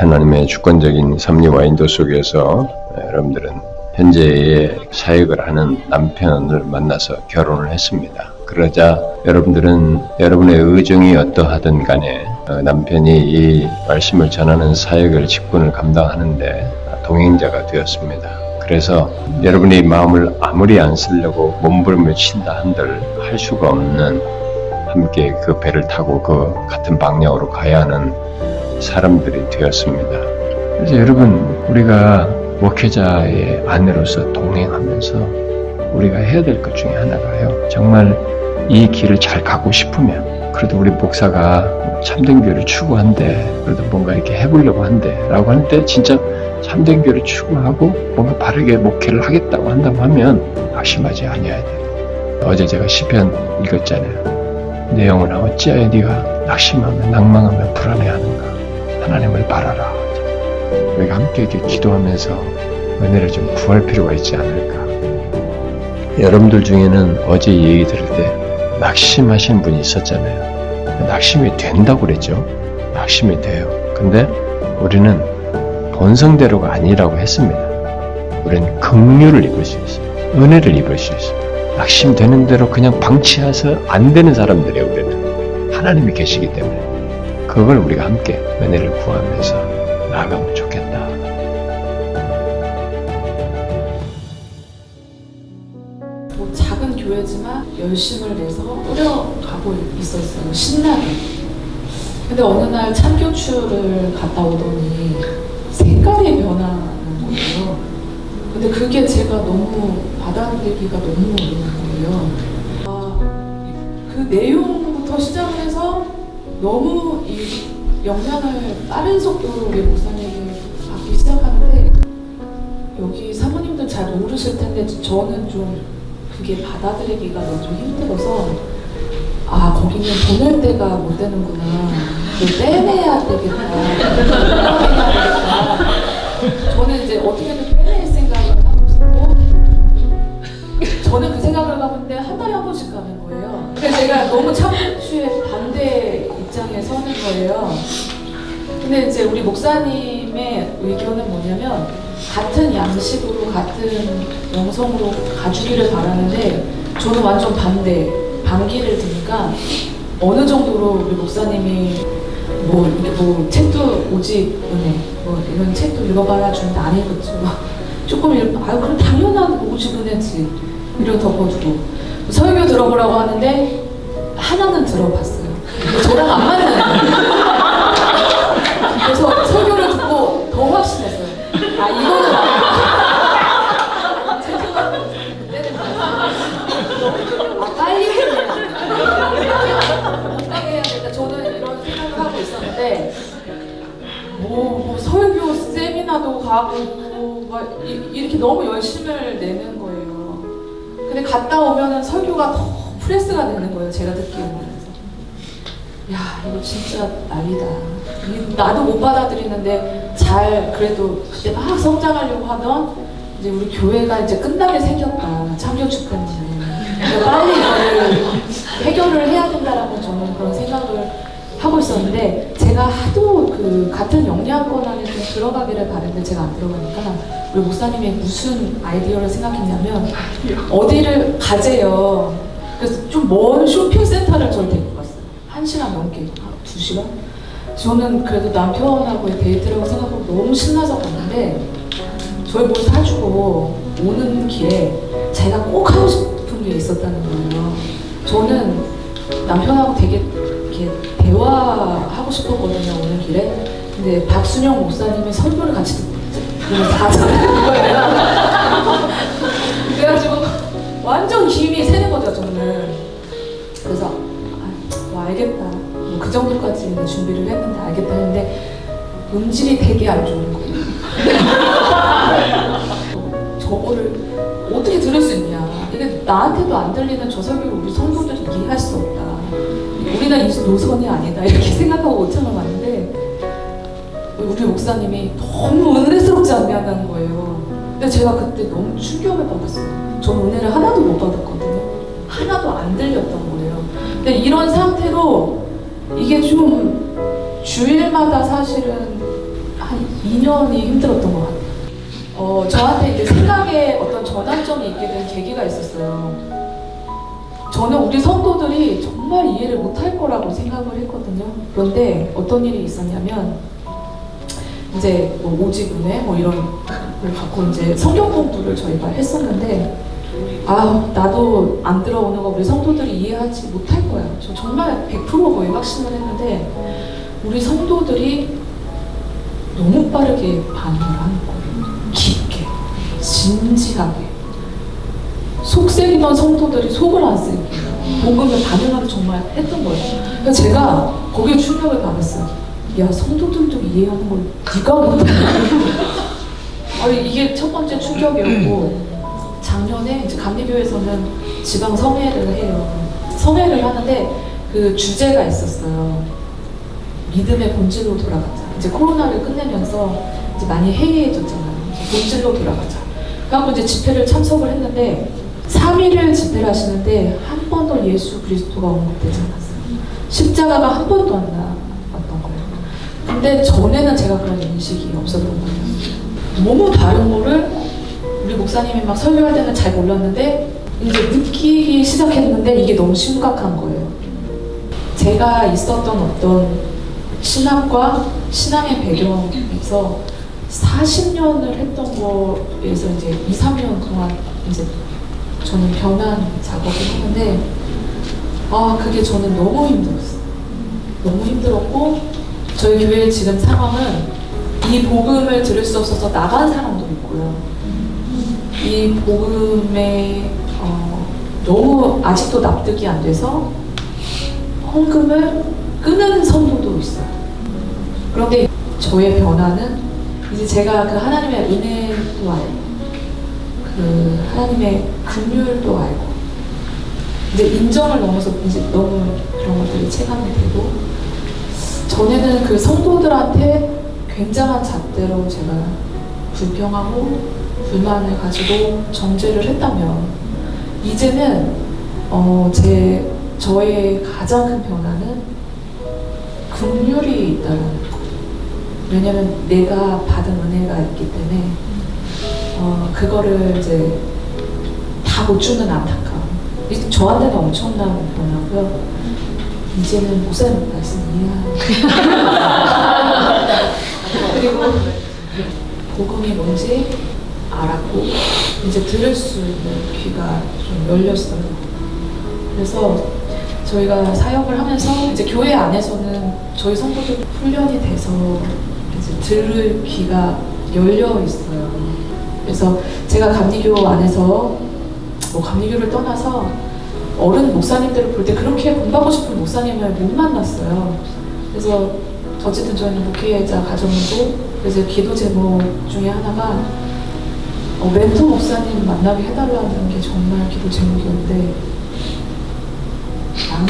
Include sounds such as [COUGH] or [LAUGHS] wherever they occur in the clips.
하나님의 주권적인 섭리와 인도 속에서 여러분들은 현재의 사역을 하는 남편을 만나서 결혼을 했습니다. 그러자 여러분들은 여러분의 의정이 어떠하든 간에 어, 남편이 이 말씀을 전하는 사역을 직분을 감당하는데 동행자가 되었습니다. 그래서 여러분의 마음을 아무리 안 쓰려고 몸부림을 친다 한들 할 수가 없는 함께 그 배를 타고 그 같은 방향으로 가야 하는 사람들이 되었습니다. 그래서 여러분 우리가 목회자의 아내로서 동행하면서 우리가 해야 될 것 중에 하나가요. 정말 이 길을 잘 가고 싶으면 그래도 우리 목사가 참된 교회를 추구한대 그래도 뭔가 이렇게 해보려고 한대 라고 하는데 진짜 참된 교회를 추구하고 뭔가 바르게 목회를 하겠다고 한다고 하면 낙심하지 아니어야 돼. 어제 제가 시편 읽었잖아요. 내 영혼아 어찌하여 네가 낙심하며 낭망하며 불안해하는가 하나님을 바라라. 우리가 함께 이렇게 기도하면서 은혜를 좀 구할 필요가 있지 않을까. 여러분들 중에는 어제 이 얘기 들을 때 낙심하신 분이 있었잖아요. 낙심이 된다고 그랬죠? 낙심이 돼요. 근데 우리는 본성대로가 아니라고 했습니다. 우리는 긍휼을 입을 수 있어요. 은혜를 입을 수 있어요. 낙심되는 대로 그냥 방치해서 안 되는 사람들이에요, 우리는. 하나님이 계시기 때문에. 그걸 우리가 함께 은혜를 구하면서 나아가면 좋겠다. 뭐 작은 교회지만 열심을 내서 꾸려가고 있었어요. 신나게. 근데 어느 날 참교추를 갔다 오더니 색깔이 변하는 거예요. 근데 그게 제가 너무 받아들이기가 너무 어려운 거예요. 아, 그 내용부터 시작을 해서 너무 이 영향을 빠른 속도로 우리 목사님에게 받기 시작하는데 여기 사모님들 잘 모르실 텐데 저는 좀 그게 받아들이기가 너무 좀 힘들어서 아 거기는 보낼 때가 못 되는구나. 그 빼내야 되겠다. [LAUGHS] 저는 이제 어떻게든 빼낼 생각을 하고 있었고 저는 그 생각을 하고 있는데 한 달에 한 번씩 가는 거예요. 그래서 제가 너무 참추의 반대 입장에 서는 거예요. 근데 이제 우리 목사님의 의견은 뭐냐면 같은 양식으로 같은 영성으로 가주기를 바라는데 저는 완전 반대 반기를 드니까 어느 정도로 우리 목사님이 뭐 뭐 책도 오직 은혜 뭐 이런 책도 읽어봐라 안 읽었죠 조금 읽 아유 그럼 당연한 오직 은혜지 이런 덮어주고. 설교 들어보라고 하는데 하나는 들어봤어요 저랑 안 맞는 그래서 설교를 듣고 더 확신했어요. 아 이거는 아니다. 죄송합니다. 그때는 아 빨리 해야 빨리 해야 되겠다. 저는 이런 생각을 하고 있었는데 뭐, 뭐 설교 세미나도 가고 막 이, 이렇게 너무 열심을 내는 거예요. 근데 갔다 오면은 설교가 더 프레스가 되는 거예요. 제가 듣기에는. 야 이거 진짜. 이- 나도 못 받아들이는데 잘 그래도 그때 막 성장하려고 하던 이제 우리 교회가 이제 끝나게 생겼다. 참교 축간지. 빨리 해결을 해야 된다라고 저는 그런 생각을 하고 있었는데 제가 하도 그 같은 영양권 안에 좀 들어가기를 바랬는데 제가 안 들어가니까 우리 목사님이 무슨 아이디어를 생각했냐면 어디를 가재요. 그래서 좀 먼 쇼핑센터를 저를 데리고. 한 시간 넘게, 한두 시간? 저는 그래도 남편하고의 데이트라고 생각하고 너무 신나서 갔는데 저희 뭘 사주고 오는 길에 제가 꼭 하고 싶은 게 있었다는 거예요. 저는 남편하고 되게 이렇게 대화하고 싶었거든요, 오는 길에. 근데 박순영 목사님이 설교를 같이 듣고. 다 듣는 거예요. [LAUGHS] 그래가지고 완전 힘이 새는 거죠, 저는. 그래서 아, 뭐 알겠다. 뭐그 정도까지 준비를 했는데 알겠다 했는데 음질이 되게 안 좋은 거예요. [LAUGHS] 저거를 어떻게 들을 수 있냐. 이게 나한테도 안 들리는 저 설교를 우리 성도들이 이해할 수 없다. 우리는 이 노선이 아니다. 이렇게 [LAUGHS] 생각하고 5천원 왔는데 우리 목사님이 너무 은혜스럽지 않냐는 거예요. 근데 제가 그때 너무 충격을 받았어요. 저는 은혜를 하나도 못 받았거든요. 하나도 안 들렸던 거예요. 근데 이런 상태로 이게 좀 주일마다 사실은 한 2년이 힘들었던 것 같아요. 어, 저한테 이제 생각에 어떤 전환점이 있게 된 계기가 있었어요. 저는 우리 성도들이 정말 이해를 못할 거라고 생각을 했거든요. 그런데 어떤 일이 있었냐면, 이제 뭐 오지분해 뭐 이런 걸 갖고 이제 성경 공부를 저희가 했었는데, 아, 나도 안 들어오는 거 우리 성도들이 이해하지 못할 거야. 저 정말 100% 거의 확신을 했는데, 우리 성도들이 너무 빠르게 반응을 하는 거예요. 깊게, 진지하게. 속색이던 성도들이 속을 안 쓰게 복음을 반응하기 정말 했던 거예요. 그래서 제가 거기에 충격을 받았어요. 야 성도들도 이해하는 걸 네가 못해. [LAUGHS] 아니 이게 첫 번째 충격이었고 작년에 이제 감리교에서는 지방 성회를 해요. 성회를 하는데 그 주제가 있었어요. 믿음의 본질로 돌아가자. 이제 코로나를 끝내면서 이제 많이 해이해졌잖아요. 본질로 돌아가자. 그래갖고 이제 집회를 참석을 했는데 3일을 집회를 하시는데 한 번도 예수 그리스도가 언급되지 않았어요. 십자가가 한 번도 안 나왔던 거예요. 근데 전에는 제가 그런 인식이 없었던 거예요. 너무 다른 거를 우리 목사님이 막 설교할 때는 잘 몰랐는데 이제 느끼기 시작했는데 이게 너무 심각한 거예요. 제가 있었던 어떤 신학과 신앙의 배경에서 40년을 했던 거에서 이제 2, 3년 동안 이제 저는 변한 작업을 했는데 아 그게 저는 너무 힘들었어요. 너무 힘들었고 저희 교회 지금 상황은 이 복음을 들을 수 없어서 나간 사람도 있고요. 이 복음에 어, 너무 아직도 납득이 안 돼서 헌금을 끊은 성도도 있어요. 그런데 저의 변화는 이제 제가 그 하나님의 은혜도 알고 그 하나님의 긍휼도 알고 이제 인정을 넘어서 이제 너무 그런 것들이 체감이 되고 전에는 그 성도들한테 굉장한 잣대로 제가 불평하고 불만을 가지고 정죄를 했다면 이제는 어, 제 저의 가장 큰 변화는 긍휼이 있다는 거. 왜냐면 내가 받은 은혜가 있기 때문에 어, 그거를 이제 다 못 주는 안타까움. 이 저한테는 엄청난 변화고요. 이제는 목사님 말씀 이해하는 [LAUGHS] 그리고 복음이 뭔지 알았고 이제 들을 수 있는 귀가 좀 열렸어요. 그래서 저희가 사역을 하면서 이제 교회 안에서는 저희 성도들 훈련이 돼서 이제 들을 귀가 열려 있어요. 그래서 제가 감리교 안에서 뭐 감리교를 떠나서 어른 목사님들을 볼 때 그렇게 공부하고 싶은 목사님을 못 만났어요. 그래서 어쨌든 저희는 목회자 가정이고 그래서 기도 제목 중에 하나가 어, 멘토 목사님 만나게 해달라는 게 정말 기도 제목이었는데 안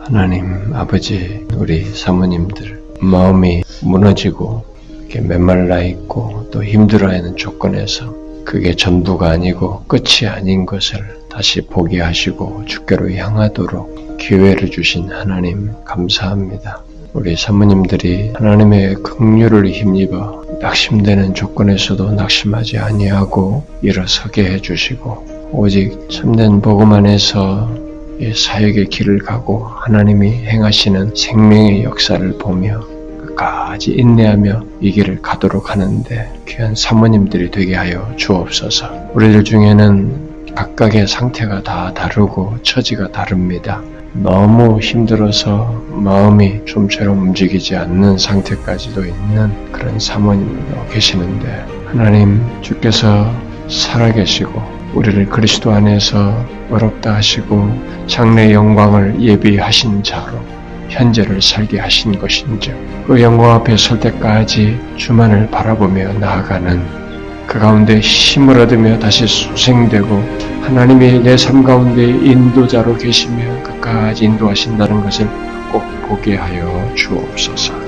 하나님 아버지 우리 사모님들 마음이 무너지고 이렇게 메말라 있고 또 힘들어하는 조건에서 그게 전부가 아니고 끝이 아닌 것을 다시 보게 하시고 주께로 향하도록 기회를 주신 하나님 감사합니다. 우리 사모님들이 하나님의 긍휼을 힘입어 낙심되는 조건에서도 낙심하지 아니하고 일어서게 해주시고 오직 참된 복음 안에서 이 사역의 길을 가고 하나님이 행하시는 생명의 역사를 보며 끝까지 인내하며 이 길을 가도록 하는데 귀한 사모님들이 되게 하여 주옵소서. 우리들 중에는 각각의 상태가 다 다르고 처지가 다릅니다. 너무 힘들어서 마음이 좀처럼 움직이지 않는 상태까지도 있는 그런 사모님도 계시는데 하나님 주께서 살아계시고 우리를 그리스도 안에서 어렵다 하시고 장래 영광을 예비하신 자로 현재를 살게 하신 것인지 그 영광 앞에 설 때까지 주만을 바라보며 나아가는 그 가운데 힘을 얻으며 다시 수생되고 하나님이 내 삶 가운데 인도자로 계시며 끝까지 인도하신다는 것을 꼭 보게 하여 주옵소서.